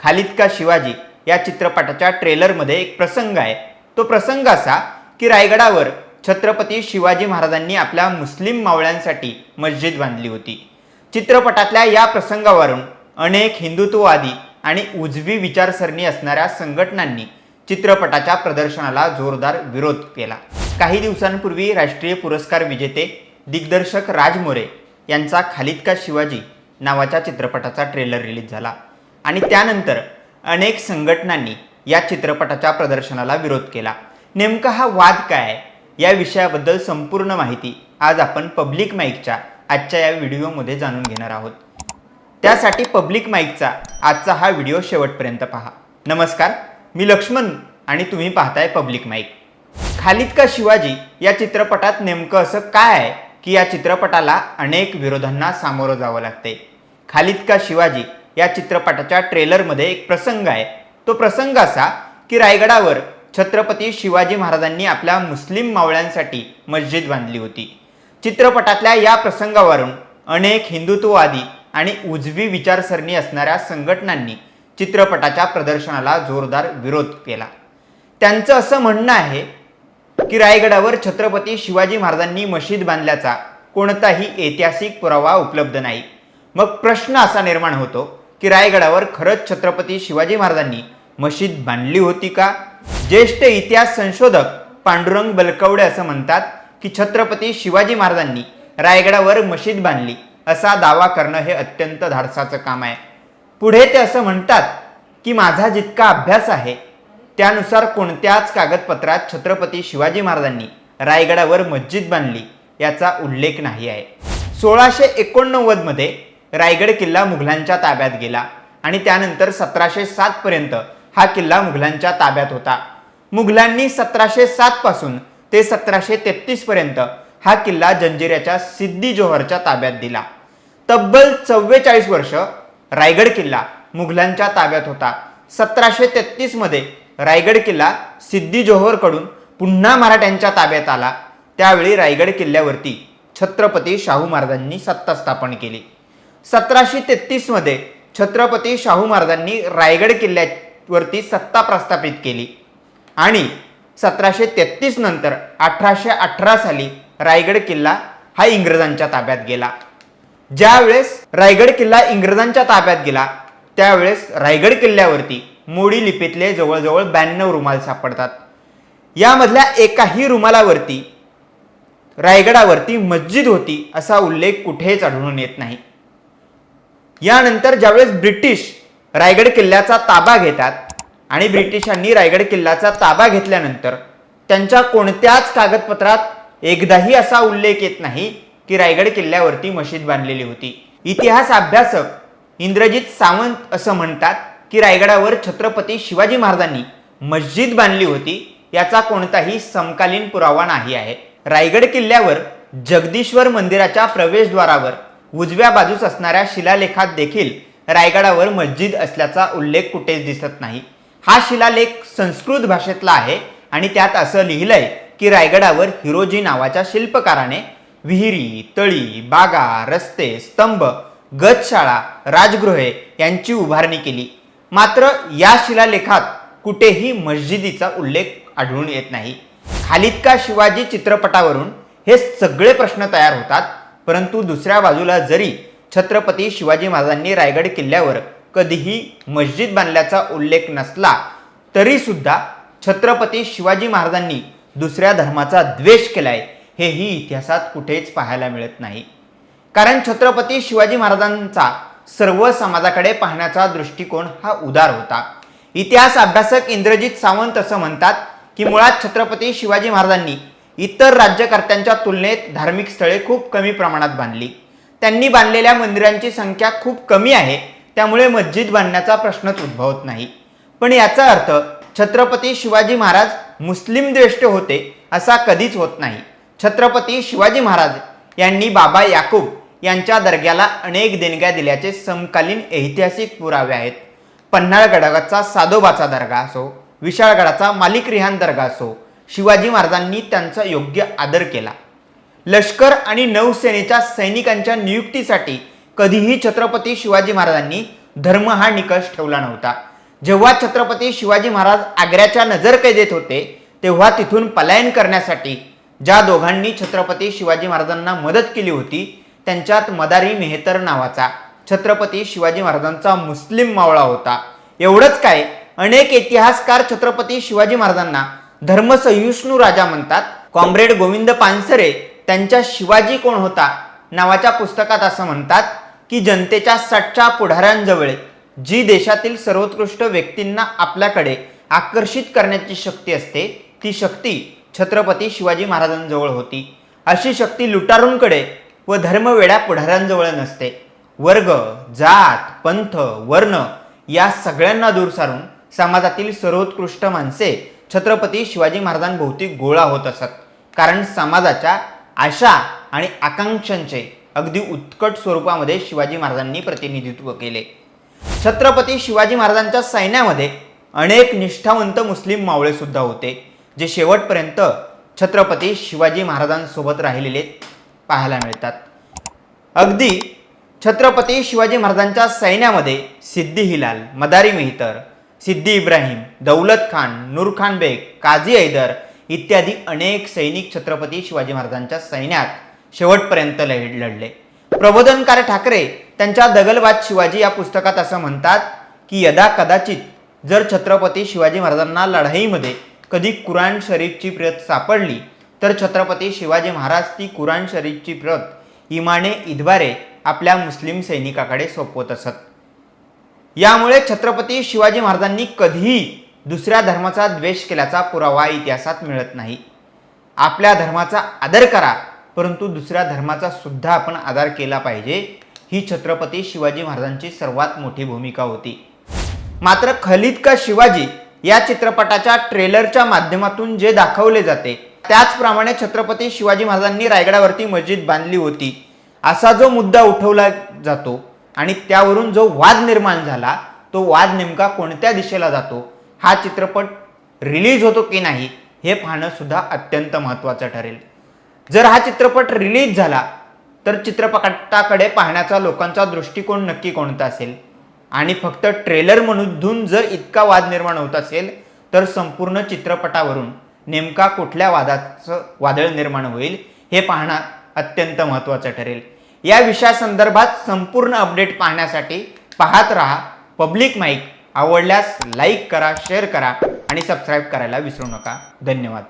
खालिद का शिवाजी या चित्रपटाच्या ट्रेलरमध्ये एक प्रसंग आहे. तो प्रसंग असा की रायगडावर छत्रपती शिवाजी महाराजांनी आपल्या मुस्लिम मावळ्यांसाठी मस्जिद बांधली होती. चित्रपटातल्या या प्रसंगावरून अनेक हिंदुत्ववादी आणि उजवी विचारसरणी असणाऱ्या संघटनांनी चित्रपटाच्या प्रदर्शनाला जोरदार विरोध केला. काही दिवसांपूर्वी राष्ट्रीय पुरस्कार विजेते दिग्दर्शक राज मोरे यांचा खालिद का शिवाजी नावाच्या चित्रपटाचा ट्रेलर रिलीज झाला. आणि त्यानंतर अनेक संघटनांनी या चित्रपटाच्या प्रदर्शनाला विरोध केला. नेमका हा वाद काय आहे? या विषयाबद्दल संपूर्ण माहिती आज आपण पब्लिक माईकच्या आजच्या या व्हिडिओमध्ये जाणून घेणार आहोत. त्यासाठी पब्लिक माईकचा आजचा हा व्हिडिओ शेवटपर्यंत पहा. नमस्कार मी लक्ष्मण आणि तुम्ही पाहताय पब्लिक माईक. खालिद का शिवाजी या चित्रपटात नेमकं असं काय आहे की या चित्रपटाला अनेक विरोधांना सामोरं जावं लागते खालिद का शिवाजी या चित्रपटाच्या ट्रेलरमध्ये एक प्रसंग आहे. तो प्रसंग असा की रायगडावर छत्रपती शिवाजी महाराजांनी आपल्या मुस्लिम मावळ्यांसाठी मस्जिद बांधली होती. चित्रपटातल्या या प्रसंगावरून अनेक हिंदुत्ववादी आणि उजवी विचारसरणी असणाऱ्या संघटनांनी चित्रपटाच्या प्रदर्शनाला जोरदार विरोध केला. त्यांचं असं म्हणणं आहे की रायगडावर छत्रपती शिवाजी महाराजांनी मशीद बांधल्याचा कोणताही ऐतिहासिक पुरावा उपलब्ध नाही. मग प्रश्न असा निर्माण होतो की रायगडावर खरंच छत्रपती शिवाजी महाराजांनी मशीद बांधली होती का? ज्येष्ठ इतिहास संशोधक पांडुरंग बलकवडे असं म्हणतात की छत्रपती शिवाजी महाराजांनी रायगडावर मशीद बांधली असा दावा करणं हे अत्यंत धाडसाचं काम आहे. पुढे ते असं म्हणतात की माझा जितका अभ्यास आहे त्यानुसार कोणत्याच कागदपत्रात छत्रपती शिवाजी महाराजांनी रायगडावर मस्जिद बांधली याचा उल्लेख नाही आहे. सोळाशे एकोणनव्वदमध्ये रायगड किल्ला मुघलांच्या ताब्यात गेला आणि त्यानंतर सतराशे सातपर्यंत हा किल्ला मुघलांच्या ताब्यात होता. मुघलांनी सतराशे सातपासून ते सतराशे तेहतीसपर्यंत हा किल्ला जंजिऱ्याच्या सिद्दी जोहरच्या ताब्यात दिला. तब्बल चव्वेचाळीस वर्ष रायगड किल्ला मुघलांच्या ताब्यात होता. सतराशे तेहतीसमध्ये रायगड किल्ला सिद्दी जोहरकडून पुन्हा मराठ्यांच्या ताब्यात आला. त्यावेळी रायगड किल्ल्यावरती छत्रपती शाहू महाराजांनी सत्ता स्थापन केली. सतराशे तेहतीसमध्ये छत्रपती शाहू महाराजांनी रायगड किल्ल्यावरती सत्ता प्रस्थापित केली. आणि सतराशे तेहतीस नंतर अठराशे अठरा साली रायगड किल्ला हा इंग्रजांच्या ताब्यात गेला. ज्यावेळेस रायगड किल्ला इंग्रजांच्या ताब्यात गेला त्यावेळेस रायगड किल्ल्यावरती मोडी लिपीतले जवळजवळ ब्याण्णव रुमाल सापडतात. यामधल्या एकाही रुमालावरती रायगडावरती मस्जिद होती असा उल्लेख कुठेच आढळून येत नाही. यानंतर ज्यावेळेस ब्रिटिश रायगड किल्ल्याचा ताबा घेतात आणि ब्रिटिशांनी रायगड किल्ल्याचा ताबा घेतल्यानंतर त्यांच्या कोणत्याच कागदपत्रात एकदाही असा उल्लेख येत नाही की रायगड किल्ल्यावरती मशीद बांधलेली होती. इतिहास अभ्यासक इंद्रजित सावंत असं म्हणतात की रायगडावर छत्रपती शिवाजी महाराजांनी मस्जिद बांधली होती याचा कोणताही समकालीन पुरावा नाही आहे. रायगड किल्ल्यावर जगदीश्वर मंदिराच्या प्रवेशद्वारावर उजव्या बाजूस असणाऱ्या शिलालेखात देखील रायगडावर मस्जिद असल्याचा उल्लेख कुठेच दिसत नाही. हा शिलालेख संस्कृत भाषेतला आहे आणि त्यात असं लिहिलंय की रायगडावर हिरोजी नावाच्या शिल्पकाराने विहिरी तळी बागा रस्ते स्तंभ गतशाळा राजगृहे यांची उभारणी केली. मात्र या शिलालेखात कुठेही मस्जिदीचा उल्लेख आढळून येत नाही. खालिद का शिवाजी चित्रपटावरून हे सगळे प्रश्न तयार होतात? परंतु दुसऱ्या बाजूला जरी छत्रपती शिवाजी महाराजांनी रायगड किल्ल्यावर कधीही मस्जिद बांधल्याचा उल्लेख नसला तरीसुद्धा छत्रपती शिवाजी महाराजांनी दुसऱ्या धर्माचा द्वेष केलाय हेही इतिहासात कुठेच पाहायला मिळत नाही. कारण छत्रपती शिवाजी महाराजांचा सर्व समाजाकडे पाहण्याचा दृष्टिकोन हा उदार होता. इतिहास अभ्यासक इंद्रजित सावंत असं म्हणतात की मुळात छत्रपती शिवाजी महाराजांनी इतर राज्यकर्त्यांच्या तुलनेत धार्मिक स्थळे खूप कमी प्रमाणात बांधली. त्यांनी बांधलेल्या मंदिरांची संख्या खूप कमी आहे त्यामुळे मस्जिद बांधण्याचा प्रश्नच उद्भवत नाही. पण याचा अर्थ छत्रपती शिवाजी महाराज मुस्लिम द्वेष्ट होते असा कधीच होत नाही. छत्रपती शिवाजी महाराज यांनी बाबा याकूब यांच्या दर्ग्याला अनेक देणग्या दिल्याचे समकालीन ऐतिहासिक पुरावे आहेत. पन्हाळगडाचा सादोबाचा दर्गा असो विशाळगडाचा मालिक रिहान दर्गा असो शिवाजी महाराजांनी त्यांचा योग्य आदर केला. लष्कर आणि नौसेनेच्या सैनिकांच्या नियुक्तीसाठी कधीही छत्रपती शिवाजी महाराजांनी धर्म हा निकष ठेवला नव्हता. जेव्हा छत्रपती शिवाजी महाराज आग्र्याच्या नजरकैदेत होते तेव्हा तिथून पलायन करण्यासाठी ज्या दोघांनी छत्रपती शिवाजी महाराजांना मदत केली होती त्यांच्यात मदारी मेहतर नावाचा छत्रपती शिवाजी महाराजांचा मुस्लिम मावळा होता. एवढंच काय अनेक इतिहासकार छत्रपती शिवाजी महाराजांना धर्मसहिष्णू राजा म्हणतात कॉम्रेड गोविंद पानसरे त्यांच्या शिवाजी कोण होता? नावाच्या पुस्तकात असं म्हणतात की जनतेच्या सच्च्या पुढाऱ्यांजवळ जी देशातील सर्वोत्कृष्ट व्यक्तींना आपल्याकडे आकर्षित करण्याची शक्ती असते ती शक्ती छत्रपती शिवाजी महाराजांजवळ होती. अशी शक्ती लुटारूंकडे व धर्मवेड्या पुढाऱ्यांजवळ नसते. वर्ग जात पंथ वर्ण या सगळ्यांना दूर सारून समाजातील सर्वोत्कृष्ट माणसे छत्रपती शिवाजी महाराजांभोवती गोळा होत असत. कारण समाजाच्या आशा आणि आकांक्षांचे अगदी उत्कट स्वरूपामध्ये शिवाजी महाराजांनी प्रतिनिधित्व केले. छत्रपती शिवाजी महाराजांच्या सैन्यामध्ये अनेक निष्ठावंत मुस्लिम मावळे सुद्धा होते जे शेवटपर्यंत छत्रपती शिवाजी महाराजांसोबत राहिलेले पाहायला मिळतात. अगदी छत्रपती शिवाजी महाराजांच्या सैन्यामध्ये सिद्धी हिलाल मदारी मेहतर सिद्दी इब्राहिम दौलत खान नूरखान बेग काझी हैदर इत्यादी अनेक सैनिक छत्रपती शिवाजी महाराजांच्या सैन्यात शेवटपर्यंत लढ लढले. प्रबोधनकार ठाकरे त्यांच्या दगलबाद शिवाजी या पुस्तकात असं म्हणतात की यदा कदाचित जर छत्रपती शिवाजी महाराजांना लढाईमध्ये कधी कुराण शरीफची प्रत सापडली तर छत्रपती शिवाजी महाराज ती कुराण शरीफची प्रत इमाने इद्वारे आपल्या मुस्लिम सैनिकाकडे सोपवत असत. यामुळे छत्रपती शिवाजी महाराजांनी कधीही दुसऱ्या धर्माचा द्वेष केल्याचा पुरावा इतिहासात मिळत नाही. आपल्या धर्माचा आदर करा परंतु दुसऱ्या धर्माचा सुद्धा आपण आदर केला पाहिजे ही छत्रपती शिवाजी महाराजांची सर्वात मोठी भूमिका होती. मात्र खलिद का शिवाजी या चित्रपटाच्या ट्रेलरच्या माध्यमातून जे दाखवले जाते त्याचप्रमाणे छत्रपती शिवाजी महाराजांनी रायगडावरती मस्जिद बांधली होती. असा जो मुद्दा उठवला जातो आणि त्यावरून जो वाद निर्माण झाला तो वाद नेमका कोणत्या दिशेला जातो हा चित्रपट रिलीज होतो की नाही हे पाहणं सुद्धा अत्यंत महत्त्वाचं ठरेल. जर हा चित्रपट रिलीज झाला तर चित्रपटाकडे पाहण्याचा लोकांचा दृष्टिकोन नक्की कोणता असेल? आणि फक्त ट्रेलर म्हणून जर इतका वाद निर्माण होत असेल तर संपूर्ण चित्रपटावरून नेमका कुठल्या वादाचं वादळ निर्माण होईल हे पाहणं अत्यंत महत्त्वाचं ठरेल. या विषयासंदर्भात संपूर्ण अपडेट पाहण्यासाठी पाहत रहा. पब्लिक माईक आवडल्यास लाईक करा शेअर करा आणि सबस्क्राईब करायला विसरू नका. धन्यवाद.